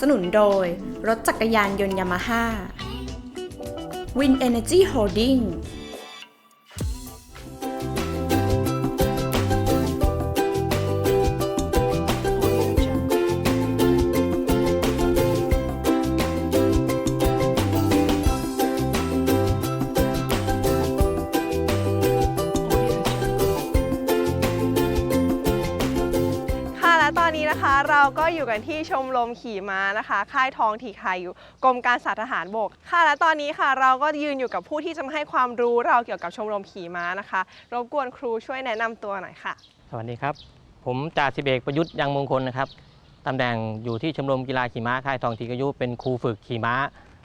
สนุนโดย รถจักรยานยนต์ยามาฮ่าวินเอเนจีโฮดดิ้ง ตอนนี้นะคะเราก็อยู่กันที่ชมรมขี่ม้านะคะ ค่ายทองถีไคาอยู่กรมการศาสตร์ทหารบกค่ะ และตอนนี้ค่ะ เราก็ยืนอยู่กับผู้ที่จะมาให้ความรู้เราเกี่ยวกับชมรมขี่ม้านะคะรบกวนครูช่วยแนะนำตัวหน่อยค่ะ สวัสดีครับ ผมจ่าสิบเอกประยุทธ์ยังมงคลนะครับตำแหน่งอยู่ที่ชมรมกีฬาขี่ม้าค่ายทองทีกายุ เป็นครูฝึกขี่ม้า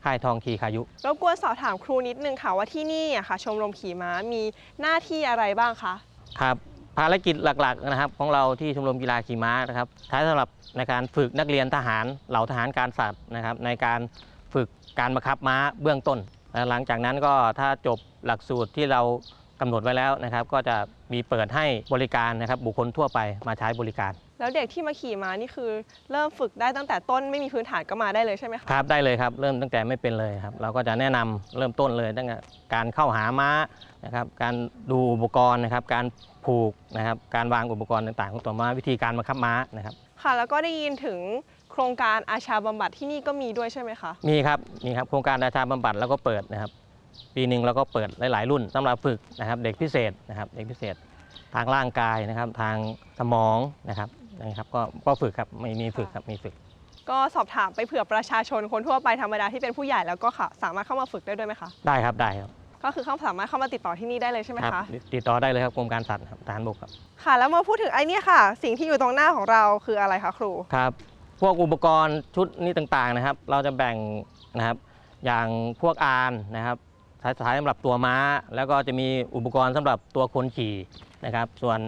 ค่ายทองทีขายุ รบกวนสอบถามครูนิดนึงค่ะว่าที่นี่อะค่ะ ชมรมขี่ม้ามีหน้าที่อะไรบ้างคะ ครับ ภารกิจหลักๆนะครับของเราที่ชมรมกีฬาขี่ม้านะครับใช้สำหรับในการฝึกนักเรียนทหารเหล่าทหารการสัตว์นะครับในการฝึกการบังคับม้าเบื้องต้นและหลังจากนั้นก็ถ้าจบหลักสูตรที่เรากำหนดไว้แล้วนะครับ ก็จะมีเปิดให้บริการนะครับบุคคลทั่วไปมาใช้บริการ แล้วเด็กที่มาขี่ม้านี่คือเริ่มฝึกได้ตั้งแต่ต้นไม่มีพื้นฐานก็มาได้เลยใช่ไหมคะครับได้เลยครับ เริ่มตั้งแต่ไม่เป็นเลยครับ เราก็จะแนะนำเริ่มต้นเลยตั้งแต่การเข้าหาม้านะครับการดูอุปกรณ์นะครับ การผูกนะครับการวางอุปกรณ์ต่างๆ ของตัวม้าวิธีการบังคับม้านะครับ ค่ะ แล้วก็ได้ยินถึงโครงการอาชาบำบัดที่นี่ก็มีด้วยใช่ไหมคะมีครับ มีครับ โครงการราชาบำบัดแล้วก็เปิดนะครับ ปีหนึ่งเราก็เปิดหลาย ๆ รุ่นสำหรับฝึกนะครับ เด็กพิเศษนะครับ เด็กพิเศษ ทางร่างกายนะครับ ทางสมองนะครับ นะครับก็ก็ฝึกครับมีมีฝึกครับมีฝึก ก็สอบถามไปเผื่อประชาชนคนทั่วไปธรรมดาที่เป็นผู้ใหญ่แล้วก็ค่ะสามารถเข้ามาฝึกได้ด้วยไหมคะ ได้ครับได้ครับก็คือเขาสามารถเข้ามาติดต่อที่นี่ได้เลยใช่ไหมครับคะติดต่อได้เลยครับกรมการสัตว์ครับทหารบกครับ ค่ะ แล้วมาพูดถึงไอ้เนี่ยค่ะ สิ่งที่อยู่ตรงหน้าของเราคืออะไรคะครู ครับ พวกอุปกรณ์ชุดนี้ต่างๆนะครับ เราจะแบ่งนะครับ อย่างพวกอานนะครับใช้ใช้สำหรับตัวม้า แล้วก็จะมีอุปกรณ์สำหรับตัวคนขี่นะครับ ส่วน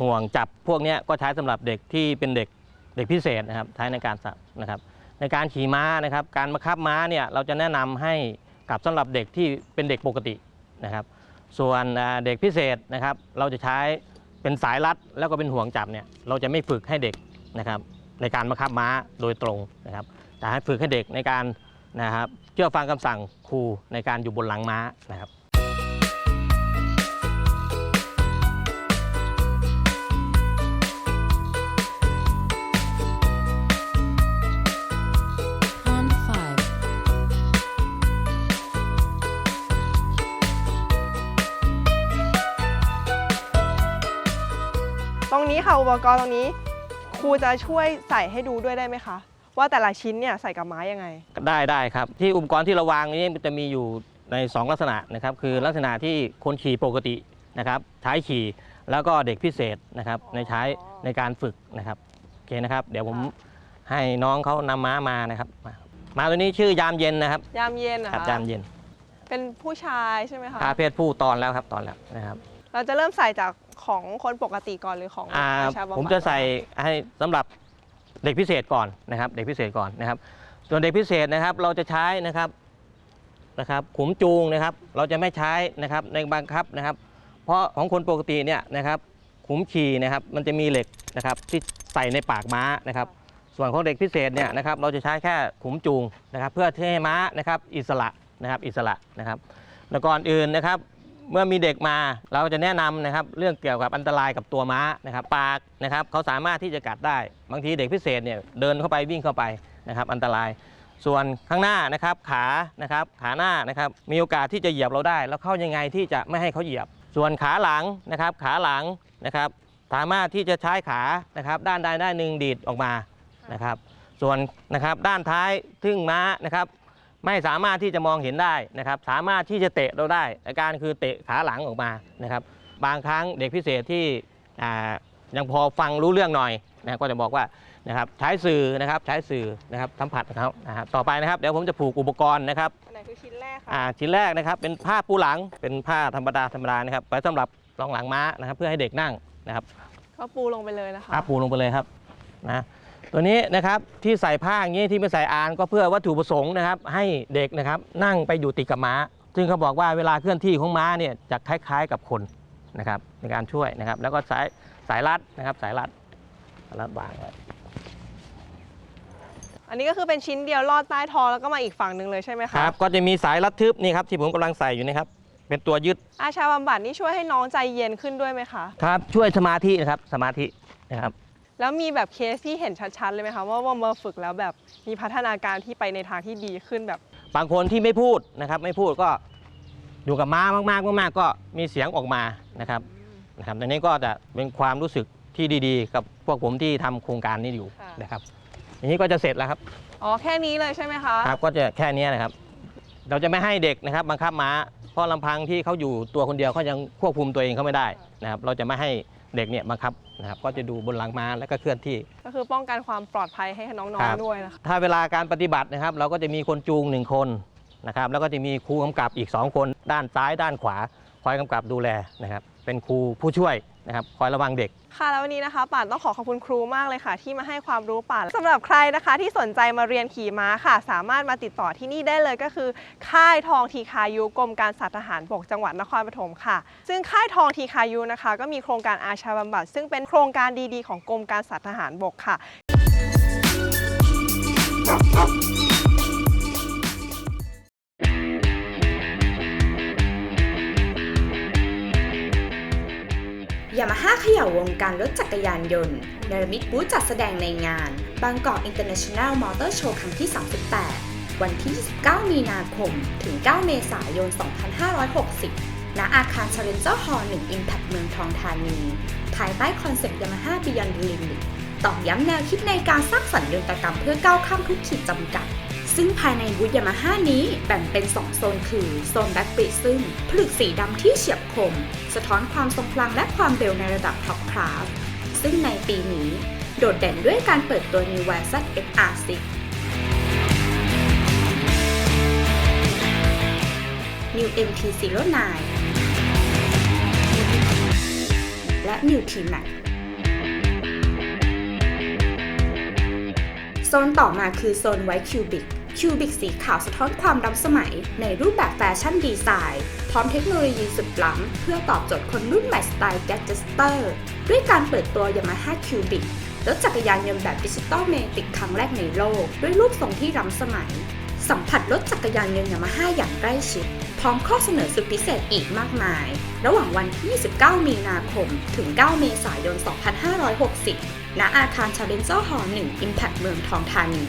ห่วงจับพวกนี้ก็ใช้สำหรับเด็กที่เป็นเด็กเด็กพิเศษนะครับใช้ในการสับนะครับ ในการขี่ม้านะครับ การบังคับม้าเนี่ยเราจะแนะนำให้กับสำหรับเด็กที่เป็นเด็กปกตินะครับ ส่วนเด็กพิเศษนะครับ เราจะใช้เป็นสายรัดแล้วก็เป็นห่วงจับเนี่ยเราจะไม่ฝึกให้เด็กนะครับ ในการบังคับม้าโดยตรงนะครับแต่ให้ฝึกให้เด็กในการนะครับเชื่อฟังคำสั่งครูในการอยู่บนหลังม้านะครับ ค่ะอุปกรณ์ตรงนี้ ครูจะช่วยใส่ให้ดูด้วยได้ไหมคะ ว่าแต่ละชิ้นเนี่ยใส่กับไม้ยังไง ได้ได้ครับ ที่อุปกรณ์ที่เราวางนี้มันจะมีอยู่ใน 2 ลักษณะนะครับ คือลักษณะที่คนขี่ปกตินะครับใช้ขี่แล้วก็เด็กพิเศษนะครับในใช้ในการฝึกนะครับโอเคนะครับ เดี๋ยวผมให้น้องเขานำม้ามานะครับมาม้าตัวนี้ชื่อยามเย็นนะครับยามเย็นนะครับคะยามเย็นเป็นผู้ชายใช่ไหมคะ พาเพศผู้ตอนแล้วครับตอนแล้วนะครับ เราจะเริ่มใส่จาก ของคนปกติก่อนหรือของอ่าอาชาบำบัดผมจะใส่ให้สำหรับเด็กพิเศษก่อนนะครับ เด็กพิเศษก่อนนะครับ ส่วนเด็กพิเศษนะครับเราจะใช้นะครับนะครับขุมจูงนะครับ เราจะไม่ใช้นะครับในบังคับนะครับ เพราะของคนปกติเนี่ยนะครับขุมขี่นะครับ มันจะมีเหล็กนะครับที่ใส่ในปากม้านะครับ ส่วนของเด็กพิเศษเนี่ยนะครับ เราจะใช้แค่ขุมจูงนะครับ เพื่อที่ให้ม้านะครับ อิสระนะครับ อิสระนะครับแล้วก่อนอื่นนะครับ เมื่อมีเด็กมาเราจะแนะนำนะครับเรื่องเกี่ยวกับอันตรายกับตัวม้านะครับปากนะครับเขาสามารถที่จะกัดได้ บางทีเด็กพิเศษเนี่ยเดินเข้าไปวิ่งเข้าไปนะครับอันตราย ส่วนข้างหน้านะครับขานะครับขาหน้านะครับมีโอกาสที่จะเหยียบเราได้ แล้วเข้ายังไงที่จะไม่ให้เขาเหยียบ ส่วนขาหลังนะครับขาหลังนะครับสามารถที่จะใช้ขานะครับด้านใดด้านหนึ่งดีดออกมานะครับส่วนนะครับด้านท้ายทึ่งม้านะครับ ไม่สามารถที่จะมองเห็นได้นะครับ สามารถที่จะเตะเราได้ อาการคือเตะขาหลังออกมานะครับ บางครั้งเด็กพิเศษที่อ่ายังพอฟังรู้เรื่องหน่อยนะก็จะบอกว่านะครับใช้สื่อนะครับใช้สื่อนะครับสัมผัสนะครับนะครับต่อไปนะครับเดี๋ยวผมจะผูกอุปกรณ์นะครับอันไหนคือชิ้นแรกอ่าค่ะชิ้นแรกนะครับเป็นผ้าปูหลังเป็นผ้าธรรมดาธรรมดานะครับไว้สำหรับรองหลังม้านะครับ เพื่อให้เด็กนั่งนะครับก็ปูลงไปเลยนะคะผ้าปูลงไปเลยครับนะ ตัวนี้นะครับที่ใส่ผ้าอย่างนี้ที่ไม่ใส่อานก็เพื่อวัตถุประสงค์นะครับให้เด็กนะครับนั่งไปอยู่ติดกับม้า ซึ่งเขาบอกว่าเวลาเคลื่อนที่ของม้าเนี่ยจะคล้ายๆกับคนนะครับในการช่วยนะครับ แล้วก็สายสายรัดนะครับสายรัดสายรัดวางไว้อันนี้ก็คือเป็นชิ้นเดียวลอดใต้ท้องแล้วก็มาอีกฝั่งหนึ่งเลยใช่ไหมคคะรับก็จะมีสายรัดทึบนี่ครับที่ผมกำลังใส่อยู่นะครับเป็นตัวยึดอาชาบำบัดนี่ช่วยให้น้องใจเย็นขึ้นด้วยไหมคะครับช่วยสมาธินะครับสมาธินะครับ แล้วมีแบบเคสที่เห็นชัดๆเลยไหมคะว่าว่ามาฝึกแล้วแบบมีพัฒนาการที่ไปในทางที่ดีขึ้นแบบ บางคนที่ไม่พูดนะครับ ไม่พูดก็อยู่กับม้ามากๆมากๆก็มีเสียงออกมานะครับนะครับอันนี้ก็จะเป็นความรู้สึกที่ดีๆ กับพวกผมที่ทำโครงการนี้อยู่ค่ะ นะครับอย่างนี้ก็จะเสร็จแล้วครับอ๋อแค่นี้เลยใช่ไหมคะครับก็จะแค่นี้นะครับ เราจะไม่ให้เด็กนะครับบังคับม้าเพราะลำพังที่เขาอยู่ตัวคนเดียวเขายังควบคุมตัวเองเขาไม่ได้นะครับ เราจะไม่ให้ เด็กเนี่ยบังคับนะครับก็จะดูบนหลังม้าแล้วก็เคลื่อนที่ ก็คือป้องกันความปลอดภัยให้น้องครับๆด้วยนะคะถ้าเวลาการปฏิบัตินะครับ เราก็จะมีคนจูงหนึ่งคนนะครับแล้วก็จะมีครูกำกับอีก 2 คน ด้านซ้ายด้านขวาค อยกำกับดูแลนะครับ เป็นครูผู้ช่วยนะครับ คอยระวังเด็ก ค่ะแล้ววันนี้นะคะ ป่านต้องขอขอบคุณครูมากเลยค่ะ ที่มาให้ความรู้ป่านสำหรับใครนะคะ ที่สนใจมาเรียนขี่ม้าค่ะ สามารถมาติดต่อที่นี่ได้เลยก็คือ ค่ายทองทีคายุกรมการสัตว์ทหารบกจังหวัดนครปฐมค่ะ ซึ่งค่ายทองทีคายุนะคะ ก็มีโครงการอาชาบำบัดซึ่งเป็นโครงการดีๆ ของกรมการสัตว์ทหารบกค่ะ ยามาฮ่าเขย่าวงการรถจักรยานยนต์เนรมิตบูธจัดแสดงในงาน บางกอกอินเตอร์เนชั่นแนลมอเตอร์โชว์ครั้งที่ 38 วันที่ 29 มีนาคม ถึง 9 เมษายน 2560 ณ อาคาร Challenger Hall 1 Impact เมืองทองธานี ภายใต้คอนเซ็ปต์ Yamaha Beyond the Limit ตอกย้ำแนวคิดในการสร้างสรรค์ยนตกรรมเพื่อก้าวข้ามทุกขีดจำกัด ซึ่งภายในบูธยามาฮ่านี้แบ่งเป็น 2 โซนคือ โซนแบ็กปริซึมผลึกสีดำที่เฉียบคม สะท้อนความทรงพลังและความเร็วในระดับท็อปคลาสซึ่งในปีนี้ โดดเด่นด้วยการเปิดตัว New v a s a XR6 New MT-09 และ New T-Max โซนต่อมาคือโซนไวท์คิวบิก คิวบิกสีขาวสะท้อนความล้ำสมัย ในรูปแบบแฟชั่นดีไซน์ พร้อมเทคโนโลยีสุดล้ำเพื่อตอบโจทย์คนรุ่นใหม่สไตล์แกจ e สเตอร์ด้วยการเปิดตัว Yamaha Cubic รถจักรยานยนต์แบบดิจิตอลเมติกครั้งแรกในโลก ด้วยรูปทรงที่ล้ำสมัย สัมผัสรถจักรยานยนต์ยามาฮ่าอย่างใกล้ชิด พร้อมข้อเสนอสุดพิเศษอีกมากมาย ระหว่างวันที่ 29 มีนาคม ถึง 9 เมษายน 2560 ณ อาคาร Challenger Hall 1 Impact เมืองทองธานี